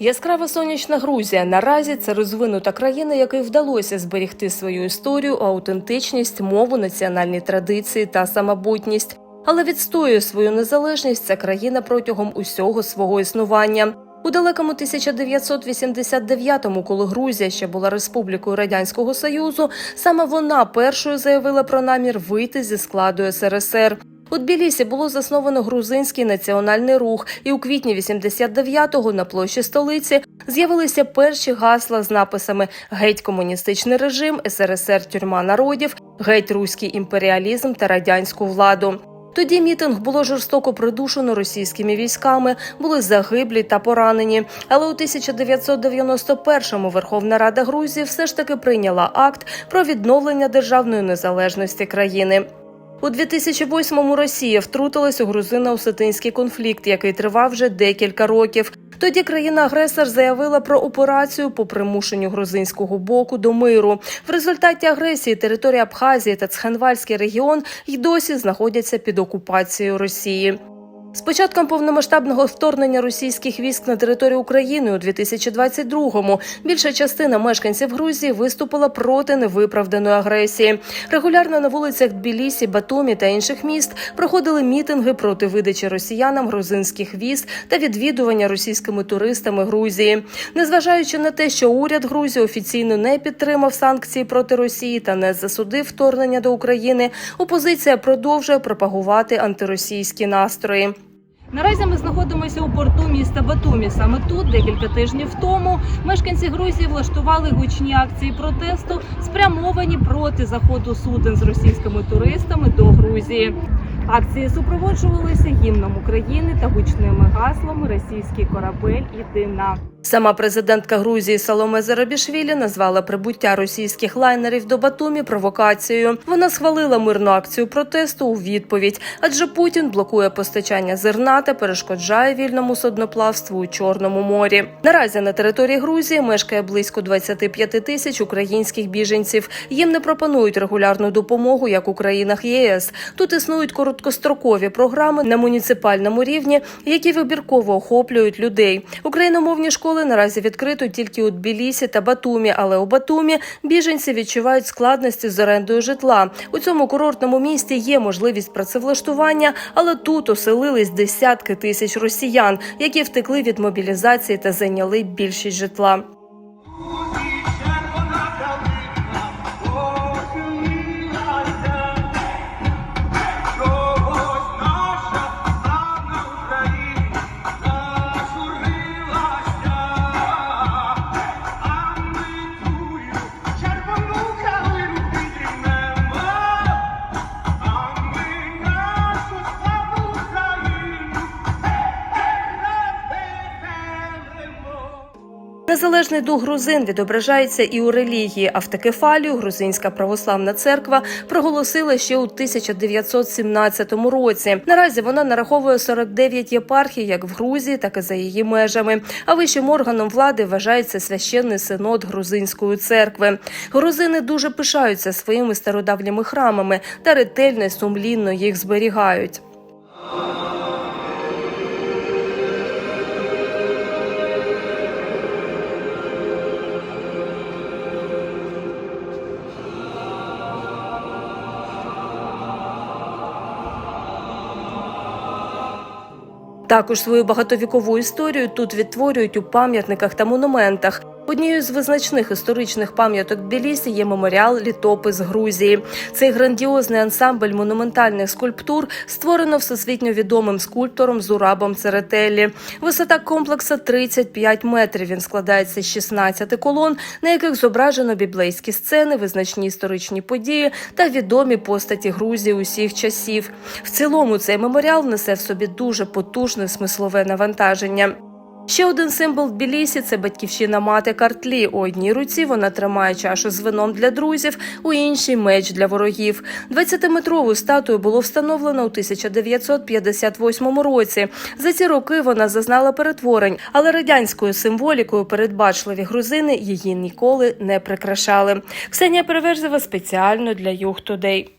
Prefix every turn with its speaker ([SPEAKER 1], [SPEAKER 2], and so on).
[SPEAKER 1] Яскрава сонячна Грузія наразі це розвинута країна, якій вдалося зберегти свою історію, аутентичність, мову, національні традиції та самобутність. Але відстоює свою незалежність ця країна протягом усього свого існування. У далекому 1989-му, коли Грузія ще була республікою радянського союзу, саме вона першою заявила про намір вийти зі складу СРСР. У Тбілісі було засновано грузинський національний рух, і у квітні 89-го на площі столиці з'явилися перші гасла з написами Геть комуністичний режим, СРСР тюрма народів, геть руський імперіалізм та радянську владу. Тоді мітинг було жорстоко придушено російськими військами, були загиблі та поранені. Але у 1991-му Верховна Рада Грузії все ж таки прийняла акт про відновлення державної незалежності країни. У 2008-му Росія втрутилась у грузино-осетинський конфлікт, який тривав вже декілька років. Тоді країна-агресор заявила про операцію по примушенню грузинського боку до миру. В результаті агресії територія Абхазії та Цхенвальський регіон й досі знаходяться під окупацією Росії. З початком повномасштабного вторгнення російських військ на територію України у 2022-му більша частина мешканців Грузії виступила проти невиправданої агресії. Регулярно на вулицях Тбілісі, Батумі та інших міст проходили мітинги проти видачі росіянам грузинських віз та відвідування російськими туристами Грузії. Незважаючи на те, що уряд Грузії офіційно не підтримав санкції проти Росії та не засудив вторгнення до України, опозиція продовжує пропагувати антиросійські настрої.
[SPEAKER 2] Наразі ми знаходимося у порту міста Батумі. Саме тут, декілька тижнів тому, мешканці Грузії влаштували гучні акції протесту, спрямовані проти заходу суден з російськими туристами до Грузії. Акції супроводжувалися гімном України та гучними гаслами Російський корабель іди на.
[SPEAKER 1] Сама президентка Грузії Саломе Зарабішвілі назвала прибуття російських лайнерів до Батумі провокацією. Вона схвалила мирну акцію протесту у відповідь, адже Путін блокує постачання зерна та перешкоджає вільному судноплавству у Чорному морі. Наразі на території Грузії мешкає близько 25 тисяч українських біженців. Їм не пропонують регулярну допомогу, як у країнах ЄС. Тут існують короткострокові програми на муніципальному рівні, які вибірково охоплюють людей. Україномовні школи наразі відкрито тільки у Тбілісі та Батумі, але у Батумі біженці відчувають складності з орендою житла. У цьому курортному місті є можливість працевлаштування, але тут оселились десятки тисяч росіян, які втекли від мобілізації та зайняли більшість житла. Незалежний дух грузин відображається і у релігії. Автокефалію грузинська православна церква проголосила ще у 1917 році. Наразі вона нараховує 49 єпархій, як в Грузії, так і за її межами. А вищим органом влади вважається священний синод грузинської церкви. Грузини дуже пишаються своїми стародавніми храмами та ретельно і сумлінно їх зберігають. Також свою багатовікову історію тут відтворюють у пам'ятниках та монументах. Однією з визначних історичних пам'яток Тбілісі є меморіал Літопис Грузії. Цей грандіозний ансамбль монументальних скульптур створено всесвітньо відомим скульптором Зурабом Церетеллі. Висота комплекса 35 метрів. Він складається з 16 колон, на яких зображено біблейські сцени, визначні історичні події та відомі постаті Грузії усіх часів. В цілому цей меморіал несе в собі дуже потужне смислове навантаження. Ще один символ Тбілісі – це батьківщина мати Картлі. У одній руці вона тримає чашу з вином для друзів, у іншій меч для ворогів. 20-метрову статую було встановлено у 1958 році. За ці роки вона зазнала перетворень, але радянською символікою передбачливі грузини її ніколи не прикрашали. Ксенія Переверзева спеціально для Юг Тудей.